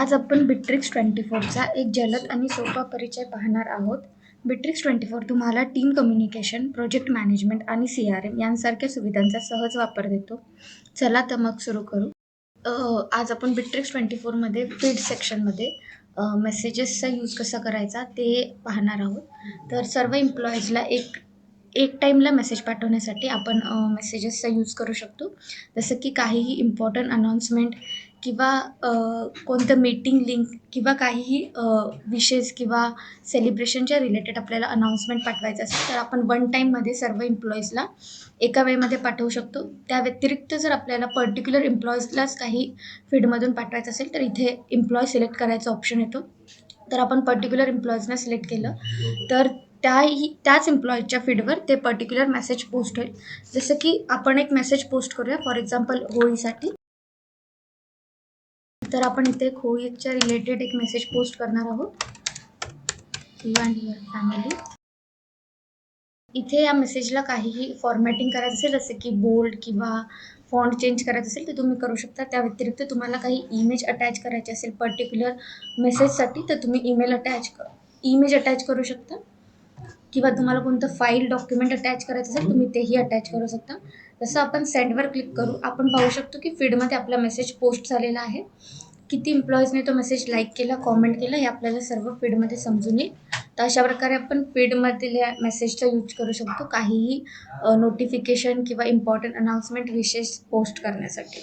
आज आपण Beatrix twenty फोरचा एक जलद आणि सोपा परिचय पाहणार आहोत. बिट्रिक्स ट्वेंटी फोर तुम्हाला टीम कम्युनिकेशन प्रोजेक्ट मॅनेजमेंट आणि सी आर एम यांसारख्या सुविधांचा सहज वापर देतो. चला तर मग सुरू करू. आज आपण बिट्रिक्स ट्वेंटी फोरमध्ये फीड सेक्शनमध्ये मेसेजेसचा यूज कसा करायचा ते पाहणार आहोत. तर सर्व एम्प्लॉईजला एक एक टाईमला मेसेज पाठवण्यासाठी आपण मेसेजेसचा यूज करू शकतो. जसं की काहीही इम्पॉर्टंट अनाऊन्समेंट किंवा कोणतं मीटिंग लिंक किंवा काहीही विशेष किंवा सेलिब्रेशनच्या रिलेटेड आपल्याला अनाऊन्समेंट पाठवायचं असेल तर आपण वन टाईममध्ये सर्व एम्प्लॉईजला एका वेळेमध्ये पाठवू शकतो. त्या व्यतिरिक्त जर आपल्याला पर्टिक्युलर एम्प्लॉईजलाच काही फीडमधून पाठवायचं असेल तर इथे एम्प्लॉय सिलेक्ट करायचा ऑप्शन येतो. तर आपण पर्टिक्युलर एम्प्लॉईजना सिलेक्ट केलं तर त्याही त्याच एम्प्लॉईजच्या फीडवर ते पर्टिक्युलर मेसेज पोस्ट होईल. जसं की आपण एक मेसेज पोस्ट करूया फॉर एक्झाम्पल होळीसाठी. तर आपण इथे एक होळीच्या रिलेटेड एक मेसेज पोस्ट करणार आहोत. यू अँड युअर फॅमिली इथे या मेसेजला काहीही फॉर्मॅटिंग करायचं असेल जसे की बोल्ड किंवा फॉन्ट चेंज करायचं असेल तर तुम्ही करू शकता. त्या व्यतिरिक्त तुम्हाला काही इमेज अटॅच करायची असेल पर्टिक्युलर मेसेजसाठी तर तुम्ही ईमेल अटॅच इमेज अटॅच करू शकता. किंवा तुम्हाला कोणतं फाईल डॉक्युमेंट अटॅच करायचं असेल तुम्ही तेही अटॅच करू शकता. जसं आपण सेंडवर क्लिक करू. आपण पाहू शकतो की फीडमध्ये आपला मेसेज पोस्ट झालेला आहे. किती एम्प्लॉईजने तो मेसेज लाईक केला कॉमेंट केला हे आपल्याला सर्व फीडमध्ये समजून येईल. तर अशा प्रकारे आपण फीडमधल्या मेसेजचा यूज करू शकतो काहीही नोटिफिकेशन किंवा इम्पॉर्टंट अनाऊन्समेंट विशेष पोस्ट करण्यासाठी.